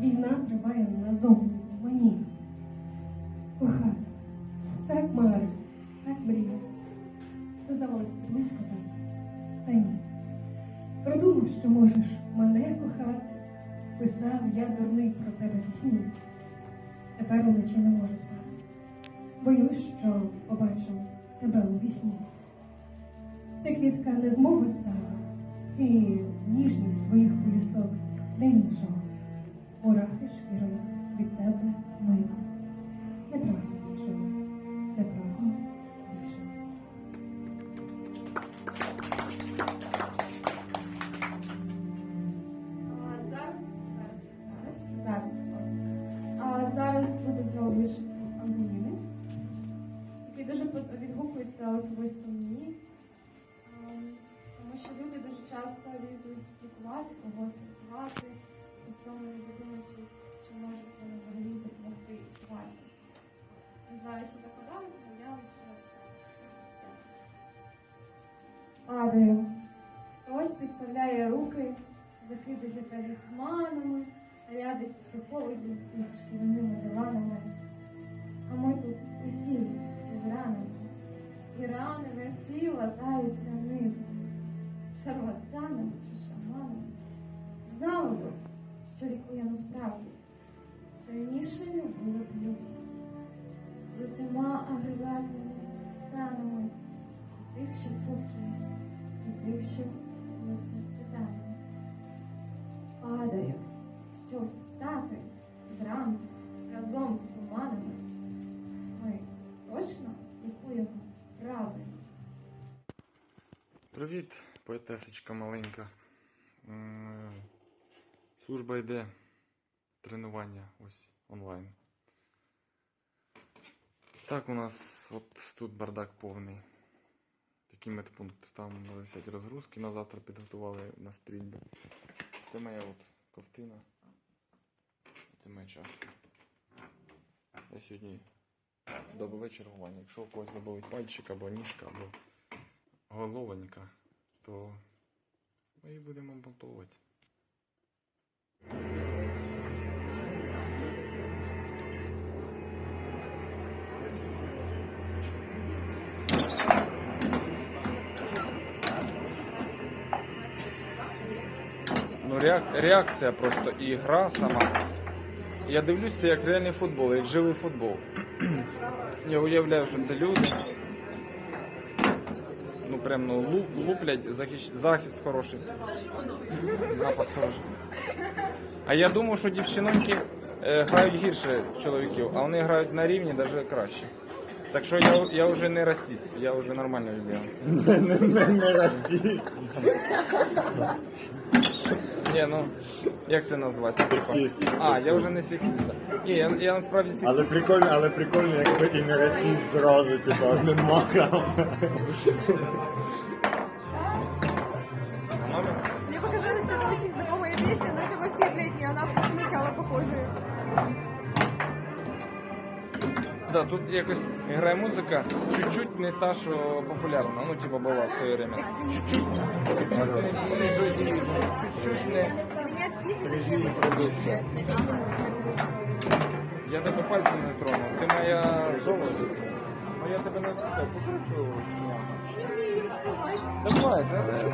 Війна триває назовні мені. Кохати, так марив, так мріяв. Здавалось, близько там. Та ні. Придумав, що можеш мене кохати. Писав я дурний про тебе пісні. Тепер уночі не можу спати. Боюсь, що побачу тебе у вісні. Ти квітка не з мого саду, і ніжність твоїх полісток для іншого. Мурахи шкірою від тебе мила. Не прагну більшого, не прагну. А зараз, зараз, зараз, зараз. А зараз буде вірш Антоніни, який дуже відгукується особисто мені. Ем, Тому що люди дуже часто лізуть лікувати когось, при цьому не задумуючись, чи можуть вони взагалі допомогти чи варто. Не знаю, чи закладалися, але я вчилася. Падаю. Хтось підставляє руки, закидає талісманами, рядить психологів із шкіряними диванами. А ми тут усі зранені, і рани на всі латаються нитками, шарлатанами чи шаманами. Знали б, що лікує насправді, сильніше любили б. З усіма агрегатними станами тих, що слабкі, і тих, що звуться питанням. Падаю, щоб встати зранку разом з туманами. Ми точно лікуємо правильно. Привіт, поетесочка маленька. Служба йде. Тренування ось онлайн. Так, у нас от тут бардак повний. Такий медпункт. Там висять розгрузки, на завтра підготували на стрільбу. Це моя от ковтина. Це моя чашка. Я сьогодні добове чергування. Якщо у когось заболить пальчик або ніжка, або головонька, то ми її будемо монтувати. Ну, реак... реакція просто і гра сама. Я дивлюся, як реальний футбол, як живий футбол. Я уявляю, що це люди. Ну прям ну, лу- луплять, захищ... захист хороший. Напад хороший. А я думав, що дівчиноньки е, грають гірше чоловіків, а вони грають на рівні навіть краще. Так що я, я вже не расист, я вже нормально відбігав. Не расист. Ні, ну як це назвати? Типа? Сексист. А, я вже не сексист. Ні, я, я насправді сексист. Але прикольно, але прикольно, якби і не расіст зразу, типу, одним махом. Мне показалось, что это очень знакомая песня, но это вообще, блядь, не она сначала похожая. Да, тут якось грає музика чуть-чуть не та, що популярна. Ну, типа була в своє время. Чуть-чуть. Не міжодійна, чуть-чуть не. Я тебе пальцем не тронув. Ти моя золото. Ну я тебе не відпускаю. Покручу шняга. Давай, давай.